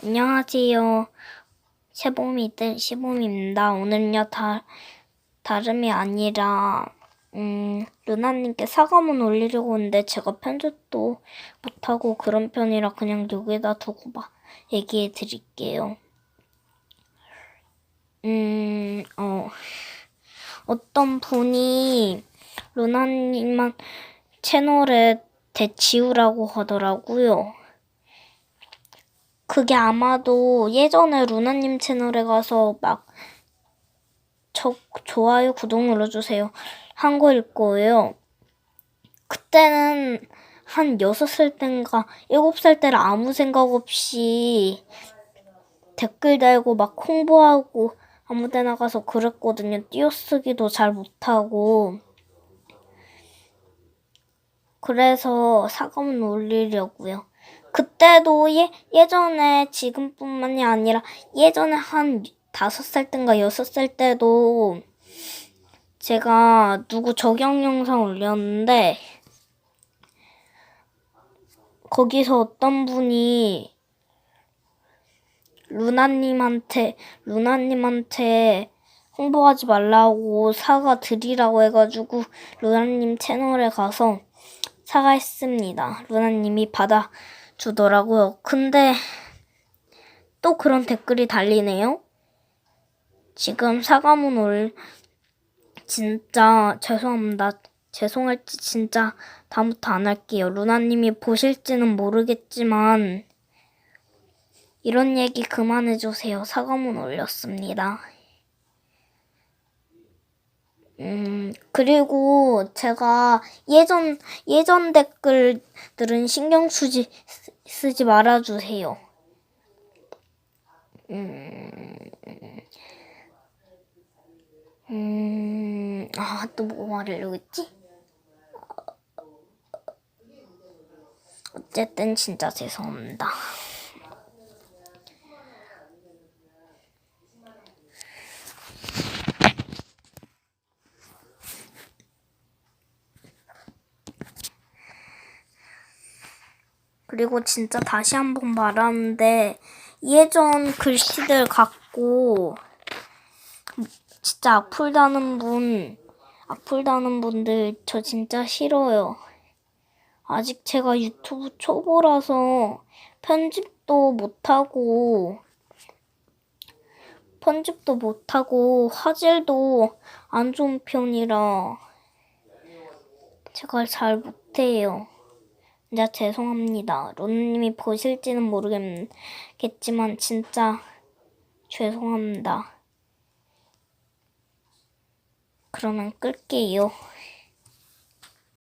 안녕하세요. 새봄이들 시봄입니다. 오늘은요 다 다름이 아니라 음 루나님께 사과문 올리려고 했는데 제가 편집도 못하고 그런 편이라 그냥 여기다 두고 봐 얘기해 드릴게요. 음, 어, 어떤 분이 루나님만 채널에 대치우라고 하더라고요. 그게 아마도 예전에 루나님 채널에 가서 막 저, 좋아요, 구독 눌러주세요 한 거일 거예요. 그때는 한 여섯 살 땐가 일곱 살 때라 아무 생각 없이 댓글 달고 막 홍보하고 아무 데나 가서 그랬거든요. 띄어쓰기도 잘 못하고. 그래서 사과문 올리려고요. 그때도 예, 예전에 지금뿐만이 아니라 예전에 한 다섯 살 땐가 여섯 살 때도 제가 누구 적용 영상 올렸는데 거기서 어떤 분이 루나님한테 루나님한테 홍보하지 말라고 사과 드리라고 해가지고 루나님 채널에 가서 사과했습니다. 루나님이 받아 주더라고요. 근데 또 그런 댓글이 달리네요. 지금 사과문 올 진짜 죄송합니다. 죄송할지 진짜 다음부터 안 할게요. 루나님이 보실지는 모르겠지만 이런 얘기 그만해주세요. 사과문 올렸습니다. 음, 그리고 제가 예전, 예전 댓글들은 신경 쓰지, 쓰지 말아주세요. 음, 음, 아, 또 뭐 말하려고 했지? 어쨌든 진짜 죄송합니다. 그리고 진짜 다시 한번 말하는데 예전 글씨들 갖고 진짜 악플 다는 분 악플 다는 분들 저 진짜 싫어요. 아직 제가 유튜브 초보라서 편집도 못하고 편집도 못하고 화질도 안 좋은 편이라 제가 잘 못해요. 진짜 죄송합니다. 론님이 보실지는 모르겠지만 진짜 죄송합니다. 그러면 끌게요.